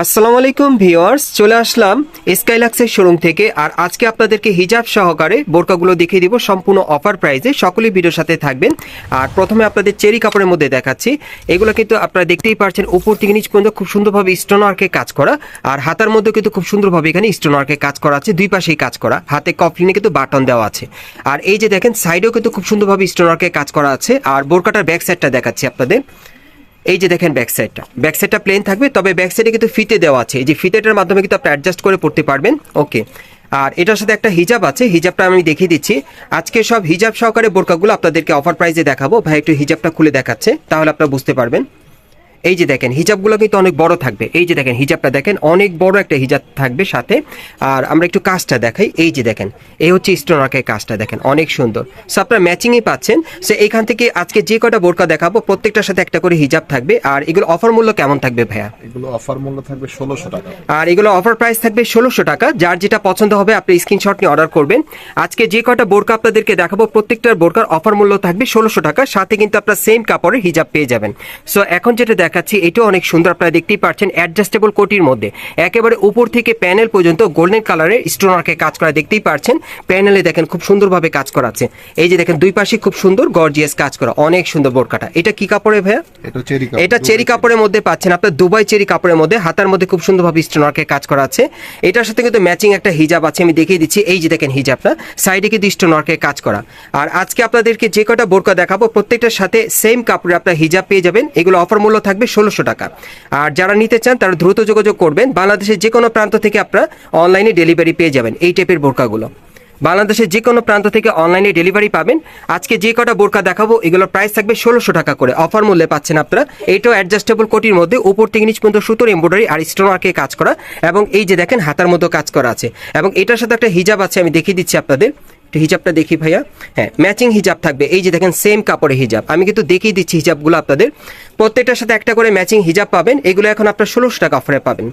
আসসালামু আলাইকুম ভিউয়ার্স, চলে আসলাম স্কাইলাক্সের শোরুম থেকে। আর আজকে আপনাদেরকে হিজাব সহকারে বোরকাগুলো দেখিয়ে দিব, সম্পূর্ণ অফার প্রাইজে সকলেই ভিডিওর সাথে থাকবেন। আর প্রথমে আপনাদের চেরি কাপড়ের মধ্যে দেখাচ্ছি। এগুলো কিন্তু আপনারা দেখতেই পারছেন, উপর থেকে নিচ পর্যন্ত খুব সুন্দরভাবে স্টোন ওয়ার্কে কাজ করা। আর হাতার মধ্যে কিন্তু খুব সুন্দরভাবে এখানে স্টোন ওয়ার্কে কাজ করা আছে, দুই পাশেই কাজ করা। হাতে কফলিনে কিন্তু বাটন দেওয়া আছে। আর এই যে দেখেন সাইডেও কিন্তু খুব সুন্দরভাবে স্টোন ওয়ার্কে কাজ করা আছে। আর বোরকাটার ব্যাক সাইডটা দেখাচ্ছি আপনাদের। এই যে দেখেন ব্যাক সাইডটা ব্যাক সাইডটা প্লেন থাকবে, তবে ব্যাক সাইডে কিন্তু ফিতে দেওয়া আছে। এই যে ফিতেটার মাধ্যমে কিন্তু আপনি অ্যাডজাস্ট করে পড়তে পারবেন। ওকে আর এটার সাথে একটা হিজাব আছে। হিজাবটা আমি দেখিয়ে দিচ্ছি। আজকে সব হিজাব সহকারে বোরকাগুলো আপনাদেরকে অফার প্রাইসে দেখাবো। ভাই একটু হিজাবটা খুলে দেখাচ্ছে, তাহলে আপনারা বুঝতে পারবেন। এই যে দেখেন হিজাবগুলো কিন্তু অনেক বড় থাকবে। এই যে দেখেন হিজাবটা দেখেন অনেক বড় একটা হিজাব থাকবে সাথে। আর আমরা একটু কাজটা দেখাই। এই যে দেখেন এই হচ্ছে স্টোনার্কের কাজটা দেখেন অনেক সুন্দর। সো আপনারা ম্যাচিংই পাচ্ছেন। সো এখান থেকে আজকে যে কটা বোরকা দেখাবো প্রত্যেকটার সাথে একটা করে হিজাব থাকবে। আর এগুলো অফার মূল্য কেমন থাকবে ভাইয়া? এগুলো অফার মূল্য থাকবে ষোলোশো টাকা। আর এগুলো অফার প্রাইস থাকবে ষোলোশো টাকা। যার যেটা পছন্দ হবে আপনি স্ক্রিনশট নিয়ে অর্ডার করবেন। আজকে যে কটা বোরকা আপনাদেরকে দেখাবো প্রত্যেকটার বোরকার অফার মূল্য থাকবে ষোলোশো টাকা। সাথে কিন্তু আপনার সেম কাপড়ের হিজাব পেয়ে যাবেন। সো এখন যেটা দেখাচ্ছি এটাও অনেক সুন্দর আপনারা দেখতেই পাচ্ছেন অ্যাডজাস্টেবল কোটির মধ্যে। একেবারে উপর থেকে প্যানেল পর্যন্ত গোল্ডেন কালারের স্টোনারকে কাজ করা দেখতেই পাচ্ছেন প্যানেলে দেখেন খুব সুন্দরভাবে কাজ করা আছে। এই যে দেখেন দুই পাশে খুব সুন্দর গর্জিয়াস কাজ করা অনেক সুন্দর বোরকাটা এটা কি কাপড়ে ভাইয়া? এটা চেরি এটা চেরি কাপড়ের মধ্যে পাচ্ছেন আপনার দুবাই চেরি কাপড়ের মধ্যে হাতার মধ্যে খুব সুন্দরভাবে স্টোনারকে কাজ করা আছে। এটার সাথে কিন্তু ম্যাচিং একটা হিজাব আছে আমি দেখিয়ে দিচ্ছি এই যে দেখেন হিজাবটা সাইডে কিন্তু স্টোনারকে কাজ করা। আর আজকে আপনাদেরকে যে কটা বোরকা দেখাবো প্রত্যেকটার সাথে সেম কাপড়ে আপনার হিজাব পেয়ে যাবেন এগুলো অফার মূল্য থাকবে ষোলোশো টাকা। আর যারা নিতে চান, তারা দ্রুত যোগাযোগ করবেন। বাংলাদেশের যে কোনো প্রান্ত থেকে আপনারা অনলাইনে ডেলিভারি পেয়ে যাবেন এই টাইপের বোরকাগুলো। বাংলাদেশের যে কোনো প্রান্ত থেকে অনলাইনে ডেলিভারি পাবেন। আজকে যে কটা বোরকা দেখাবো, এগুলোর প্রাইস থাকবে ষোলোশো টাকা করে। অফার মূল্যে পাচ্ছেন আপনারা। এটাও অ্যাডজাস্টেবল কোটির মধ্যে উপর থেকে নিচ পর্যন্ত সুতোর এমব্রয়ডারি আর স্টোনারকে কাজ করা। এবং এই যে দেখেন, হাতার মতো কাজ করা আছে। এবং এটার সাথে একটা হিজাব আছে, আমি দেখিয়ে দিচ্ছি আপনাদের। একটু হিজাবটা দেখি ভাইয়া। হ্যাঁ ম্যাচিং হিজাব থাকবে। এই যে দেখেন সেম কাপড়ে হিজাব। আমি কিন্তু দেখিয়ে দিচ্ছি হিজাবগুলো আপনাদের। প্রত্যেকটার সাথে একটা করে ম্যাচিং হিজাব পাবেন। এগুলো এখন আপনার ষোলোশো টাকা অফারে পাবেন।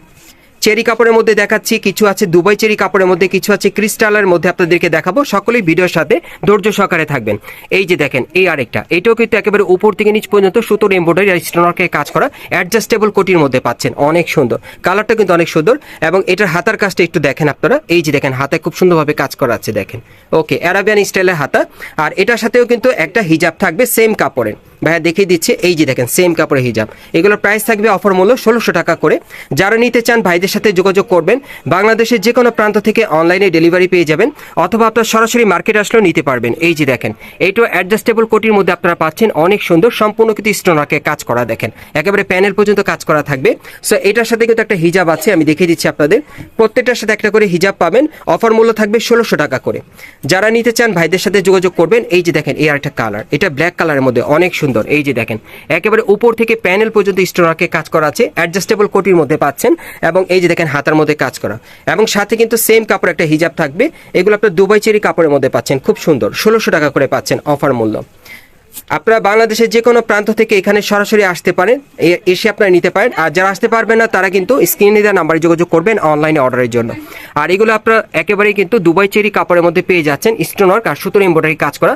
চেরি কাপড়ের মধ্যে দেখাচ্ছি, কিছু আছে দুবাই চেরি কাপড়ের মধ্যে, কিছু আছে ক্রিস্টালের মধ্যে আপনাদেরকে দেখাবো। সকলেই ভিডিওর সাথে ধৈর্য সহকারে থাকবেন। এই যে দেখেন, এই আরেকটা, এটাও কিন্তু একেবারে উপর থেকে নিচ পর্যন্ত সুতোর এমব্রয়ডারি আর স্টোনারকে কাজ করা অ্যাডজাস্টেবল কোটির মধ্যে পাচ্ছেন। অনেক সুন্দর। কালারটা কিন্তু অনেক সুন্দর এবং এটার হাতার কাজটা একটু দেখেন আপনারা। এই যে দেখেন হাতে খুব সুন্দরভাবে কাজ করা আছে দেখেন। ওকে অ্যারাবিয়ান স্টাইলের হাতা। আর এটার সাথেও কিন্তু একটা হিজাব থাকবে সেম কাপড়ের। ভাইয়া দেখিয়ে দিচ্ছে, এই যে দেখেন সেম কাপড়ের হিজাব এগুলোর প্রাইস থাকবে অফার মূল্য ষোলোশো টাকা করে। যারা নিতে চান, ভাইদের সাথে যোগাযোগ করবেন। বাংলাদেশের যে কোনো প্রান্ত থেকে অনলাইনে ডেলিভারি পেয়ে যাবেন, অথবা আপনার সরাসরি মার্কেট আসলেও নিতে পারবেন। এই যে দেখেন এইটাও অ্যাডজাস্টেবল কোটির মধ্যে আপনারা পাচ্ছেন, অনেক সুন্দর, সম্পূর্ণ কিন্তু স্টোনারকে কাজ করা দেখেন। একেবারে প্যানেল পর্যন্ত কাজ করা থাকবে। সো এটার সাথে কিন্তু একটা হিজাব আছে, আমি দেখিয়ে দিচ্ছি আপনাদের। প্রত্যেকটার সাথে একটা করে হিজাব পাবেন অফার মূল্য থাকবে ষোলোশো টাকা করে। যারা নিতে চান, ভাইদের সাথে যোগাযোগ করবেন, এই যে দেখেন, এই আরেকটা কালার এটা ব্ল্যাক কালারের মধ্যে অনেক সুন্দর এই যে দেখেন, একেবারে উপর থেকে প্যানেল পর্যন্ত স্টোনারকে কাজ করা আছে অ্যাডজাস্টেবল কোটির মধ্যে পাচ্ছেন, এবং এই যে দেখেন, হাতার মধ্যে কাজ করা। এবং সাথে কিন্তু সেম কাপড় একটা হিজাব থাকবে, এগুলো আপনার দুবাই চেরি কাপড়ের মধ্যে পাচ্ছেন, খুব সুন্দর, ষোলোশো টাকা করে পাচ্ছেন অফার মূল্য। আপনারা বাংলাদেশের যে কোনো প্রান্ত থেকে এখানে সরাসরি আসতে পারেন এসে আপনারা নিতে পারেন। আর যারা আসতে পারবেন না, তারা কিন্তু স্ক্রিনে দেওয়া নাম্বারে যোগাযোগ করবেন অনলাইনে অর্ডারের জন্য। আর এগুলো আপনারা একেবারেই কিন্তু দুবাই চেরি কাপড়ের মধ্যে পেয়ে যাচ্ছেন স্টোনার আর সুতোর এম্ব্রয়ডারি কাজ করা।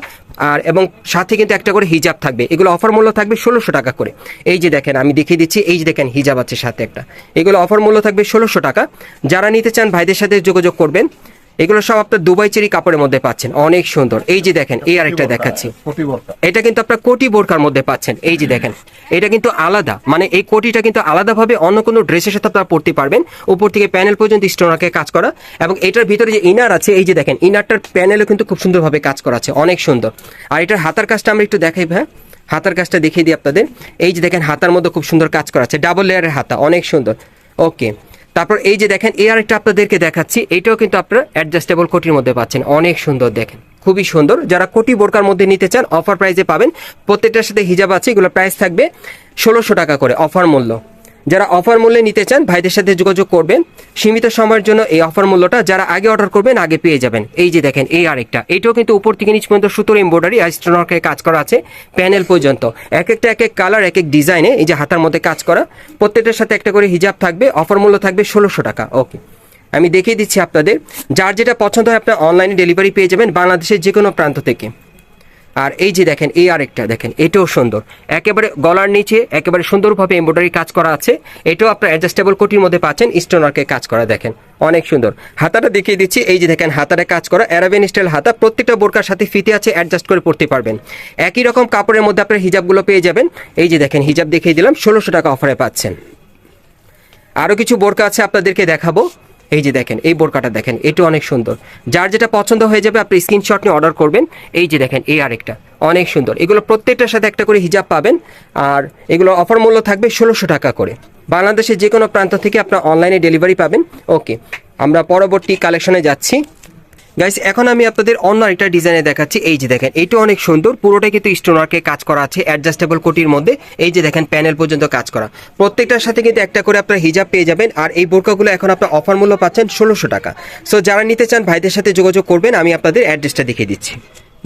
আর এবং সাথে কিন্তু একটা করে হিজাব থাকবে। এগুলো অফার মূল্য থাকবে ষোলোশো টাকা করে। এই যে দেখেন, আমি দেখিয়ে দিচ্ছি, এই যে দেখেন হিজাব আছে সাথে একটা। এগুলো অফার মূল্য থাকবে ষোলোশো টাকা। যারা নিতে চান, ভাইদের সাথে যোগাযোগ করবেন। এগুলো সব আপনার দুবাই চেরি কাপড়ের মধ্যে পাচ্ছেন। অনেক সুন্দর। এই যে দেখেন এই আরেকটা দেখাচ্ছি। এটা কিন্তু আপনার কোটি বোরকার মধ্যে পাচ্ছেন। এই যে দেখেন এটা কিন্তু আলাদা। মানে এই কোটিটা কিন্তু আলাদাভাবে অন্য কোনো ড্রেসের সাথে আপনারা পড়তে পারবেন। উপর থেকে প্যানেল পর্যন্ত স্টোনারকে কাজ করা। এবং এটার ভিতরে যে ইনার আছে এই যে দেখেন ইনারটার প্যানেলও কিন্তু খুব সুন্দরভাবে কাজ করা আছে। অনেক সুন্দর। আর এটার হাতার কাজটা আমরা একটু দেখাই ভাই। হাতার কাজটা দেখিয়ে দিই আপনাদের। এই যে দেখেন হাতার মধ্যে খুব সুন্দর কাজ করা আছে। ডাবল লেয়ারের হাতা অনেক সুন্দর। ওকে। তারপর এই যে দেখেন, এই আরেকটা আপনাদেরকে দেখাচ্ছি, এটাও কিন্তু আপনারা অ্যাডজাস্টেবল কোটির মধ্যে পাচ্ছেন। অনেক সুন্দর দেখেন, খুবই সুন্দর। যারা কোটি বোরকার মধ্যে নিতে চান অফার প্রাইজে পাবেন। প্রত্যেকটার সাথে হিজাব আছে এগুলো প্রাইস থাকবে ষোলোশো টাকা করে অফার মূল্য। যারা অফার মূল্যে নিতে চান, ভাইদের সাথে যোগাযোগ করবেন। সীমিত সময়ের জন্য এই অফার মূল্যটা যারা আগে অর্ডার করবেন, আগে পেয়ে যাবেন। এই যে দেখেন, এই আরেকটা। এটাও কিন্তু উপর থেকে নিচ পর্যন্ত সুতোর এম্ব্রয়ডারি আর কাজ করা আছে প্যানেল পর্যন্ত। এক একটা এক এক কালার এক এক ডিজাইনে এই যে হাতার মধ্যে কাজ করা। প্রত্যেকটার সাথে একটা করে হিজাব থাকবে। অফার মূল্য থাকবে ষোলোশো টাকা। ওকে। আমি দেখিয়ে দিচ্ছি আপনাদের। যার যেটা পছন্দ হয়, আপনার অনলাইনে ডেলিভারি পেয়ে যাবেন বাংলাদেশের যে কোনো প্রান্ত থেকে। আর এই যে দেখেন, এই আরেকটা দেখেন, এটাও সুন্দর। একেবারে গলার নিচে, একেবারে সুন্দরভাবে এমব্রয়ডারি কাজ করা আছে। এটাও আপনার অ্যাডজাস্টেবল কোটির মধ্যে পাচ্ছেন স্টোনারকে কাজ করা, দেখেন, অনেক সুন্দর। হাতাটা দেখিয়ে দিচ্ছি, এই যে দেখেন, হাতাটা কাজ করা অ্যারাবিয়ান স্টাইল হাতা, প্রত্যেকটা বোরকার সাথে ফিতে আছে অ্যাডজাস্ট করে পড়তে পারবেন। একই রকম কাপড়ের মধ্যে আপনার হিজাবগুলো পেয়ে যাবেন। এই যে দেখেন, হিজাব দেখিয়ে দিলাম, ষোলোশো টাকা অফারে পাচ্ছেন। আরও কিছু বোরকা আছে আপনাদেরকে দেখাবো। এই যে দেখেন, এই বোরকাটা দেখেন, এটা অনেক সুন্দর। যার যেটা পছন্দ হয়ে যাবে, আপনি স্ক্রিনশট নিয়ে অর্ডার করবেন। এই যে দেখেন, এই আরেকটা, অনেক সুন্দর। এগুলো প্রত্যেকটার সাথে একটা করে হিজাব পাবেন। আর এগুলো অফার মূল্য থাকবে ষোলোশো টাকা করে। বাংলাদেশের যে কোনো প্রান্ত থেকে আপনার অনলাইনে ডেলিভারি পাবেন। ওকে আমরা পরবর্তী কালেকশনে যাচ্ছি। গাইস এখন আমি আপনাদের অন্য একটা ডিজাইনে দেখাচ্ছি। এই যে দেখেন, এটা অনেক সুন্দর। পুরোটাই কিন্তু স্টোনারকে কাজ করা আছে অ্যাডজাস্টেবল কোটির মধ্যে। এই যে দেখেন প্যানেল পর্যন্ত কাজ করা। প্রত্যেকটার সাথে কিন্তু একটা করে আপনার হিজাব পেয়ে যাবেন। আর এই বোরকাগুলো এখন আপনার অফার মূল্য পাচ্ছেন ষোলোশো টাকা। সো যারা নিতে চান, ভাইদের সাথে যোগাযোগ করবেন। আমি আপনাদের অ্যাড্রেসটা দেখিয়ে দিচ্ছি।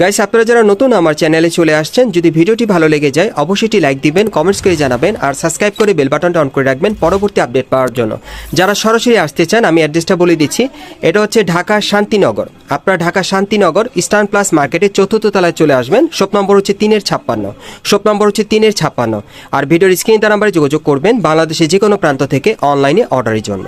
গাইস আপনারা যারা নতুন আমার চ্যানেলে চলে আসছেন, যদি ভিডিওটি ভালো লেগে যায়, অবশ্যই লাইক দিবেন কমেন্টস করে জানাবেন, আর সাবস্ক্রাইব করে বেল বাটনটা অন করে রাখবেন পরবর্তী আপডেট পাওয়ার জন্য। যারা সরাসরি আসতে চান, আমি অ্যাড্রেসটা বলে দিচ্ছি। এটা হচ্ছে ঢাকা শান্তিনগর। আপনারা ঢাকা শান্তিনগর ইস্টার্ন প্লাস মার্কেটের চতুর্থ তলায় চলে আসবেন। শপ নম্বর হচ্ছে তিনের ছাপ্পান্ন। শপ নম্বর হচ্ছে তিনের ছাপ্পান্ন। আর ভিডিওর স্ক্রিন তার নাম্বারে যোগাযোগ করবেন বাংলাদেশের যে কোনো প্রান্ত থেকে অনলাইনে অর্ডারের জন্য।